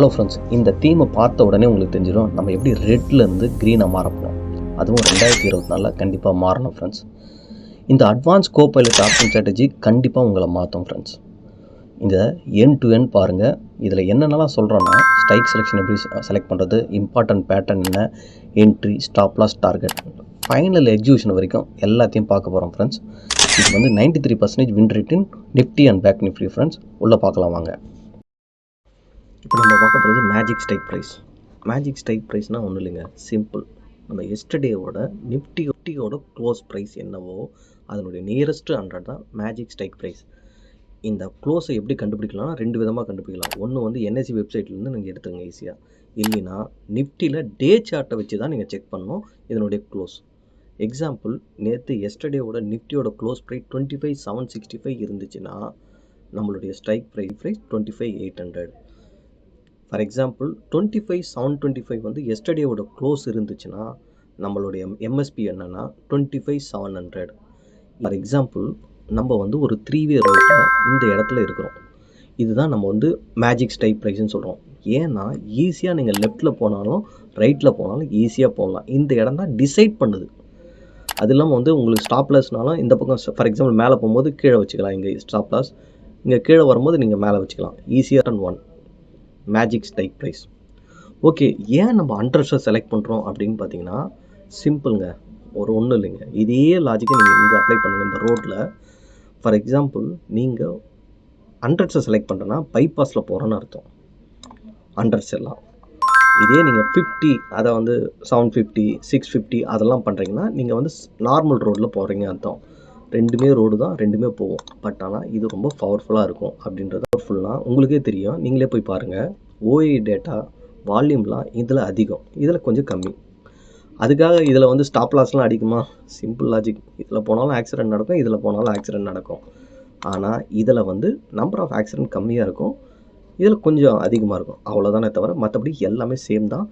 Hello friends இந்த தீமை பார்த்த உடனே உங்களுக்கு தெரிஞ்சிடும் நம்ம எப்படி ரெட்லேருந்து க்ரீனாக மாறப்போம் அதுவும் ரெண்டாயிரத்தி இருபத்தி நாலில் கண்டிப்பாக மாறணும் ஃப்ரெண்ட்ஸ் இந்த advance co pilot option strategy கண்டிப்பாக உங்களை மாற்றும் ஃப்ரெண்ட்ஸ் இந்த என் டு என் பாருங்கள் இதில் என்னென்னலாம் சொல்கிறோன்னா ஸ்ட்ரைக் செலெக்ஷன் எப்படி செலக்ட் பண்ணுறது இம்பார்ட்டன்ட் பேட்டர்ன் என்ன entry stop loss target final exhibition வரைக்கும் எல்லாத்தையும் பார்க்க போகிறோம் ஃப்ரெண்ட்ஸ் இது வந்து 93% three percentage win ரேட்டின் Nifty and bank Nifty friends உள்ளே பார்க்கலாம் வாங்க. இப்போ நம்ம பார்க்க போகிறது magic strike price magic strike ப்ரைஸ்னால் ஒன்றும் இல்லைங்க. சிம்பிள் நம்ம எஸ்டர்டேவோட நிஃப்டி நிஃப்டியோட க்ளோஸ் ப்ரைஸ் என்னவோ அதனுடைய நியரஸ்ட்டு ஹண்ட்ரட் தான் மேஜிக் ஸ்ட்ரைக் ப்ரைஸ் இந்த க்ளோஸை எப்படி கண்டுபிடிக்கலாம்னா ரெண்டு விதமாக கண்டுபிடிக்கலாம். ஒன்று வந்து என்எஸ்சி வெப்சைட்லேருந்து நீங்கள் எடுத்துருங்க ஈஸியாக இல்லைன்னா நிஃப்டியில் டே சார்ட்டை வச்சு தான் நீங்கள் செக் பண்ணணும் இதனுடைய க்ளோஸ் எக்ஸாம்பிள் நேற்று எஸ்டர்டேவோட நிஃப்டியோட close price twenty five seven sixty five இருந்துச்சுன்னா நம்மளுடைய strike price price twenty five eight hundred for example twenty five seven twenty five வந்து எஸ்டர்டேவோட க்ளோஸ் இருந்துச்சுன்னா நம்மளுடைய எம்எஸ்பி என்னென்னா twenty five seven hundred for example நம்ம வந்து ஒரு த்ரீ வே ரோட்டில் இந்த இடத்துல இருக்கிறோம். இதுதான் நம்ம வந்து மேஜிக் ஸ்டைப் ப்ரைஸ்ன்னு சொல்கிறோம் ஏன்னா ஈஸியாக நீங்கள் லெஃப்ட்டில் போனாலும் ரைட்டில் போனாலும் ஈஸியாக போகலாம். இந்த இடம் தான் டிசைட் பண்ணுது. அது இல்லாமல் வந்து உங்களுக்கு ஸ்டாப்லஸ்னாலும் இந்த பக்கம் ஃபார் எக்ஸாம்பிள் மேலே போகும்போது கீழே வச்சுக்கலாம். இங்கே ஸ்டாப்லாஸ் இங்கே கீழே வரும்போது நீங்கள் மேலே வச்சுக்கலாம். ஈஸியாக and one magic strike price okay ஏன் நம்ம அண்ட்ரஸை செலக்ட் பண்ணுறோம் அப்படின்னு பார்த்தீங்கன்னா சிம்பிளுங்க ஒரு ஒன்றும் இல்லைங்க. இதே லாஜிக்கை நீங்கள் இங்கே அப்ளை பண்ணுங்கள் இந்த ரோட்டில் ஃபார் எக்ஸாம்பிள் நீங்கள் ஹண்ட்ரட்ஸை செலக்ட் பண்ணுறேன்னா பைபாஸில் போகிறோன்னு அர்த்தம். ஹண்ட்ரட்ஸ் எல்லாம் இதே நீங்கள் ஃபிஃப்டி அதை வந்து செவன் ஃபிஃப்டி சிக்ஸ் ஃபிஃப்டி அதெல்லாம் பண்ணுறீங்கன்னா நீங்கள் வந்து நார்மல் ரோட்டில் போகிறீங்க அர்த்தம். ரெண்டுமே ரோடு தான் ரெண்டுமே போகும் பட் ஆனால் இது ரொம்ப பவர்ஃபுல்லாக இருக்கும் அப்படின்றது பவர்ஃபுல்லாக உங்களுக்கே தெரியும். நீங்களே போய் பாருங்கள் ஓஏ டேட்டா வால்யூம்லாம் இதில் அதிகம். இதில் கொஞ்சம் கம்மி. அதுக்காக இதில் வந்து ஸ்டாப் லாஸ்லாம் அடிக்குமா? சிம்பிள் லாஜிக் இதில் போனாலும் ஆக்சிடென்ட் நடக்கும் இதில் போனாலும் ஆக்சிடென்ட் நடக்கும். ஆனால் இதில் வந்து நம்பர் ஆஃப் ஆக்சிடென்ட் கம்மியாக இருக்கும். இதில் கொஞ்சம் அதிகமாக இருக்கும். அவ்வளோதானே தவிர மற்றபடி எல்லாமே சேம் தான்.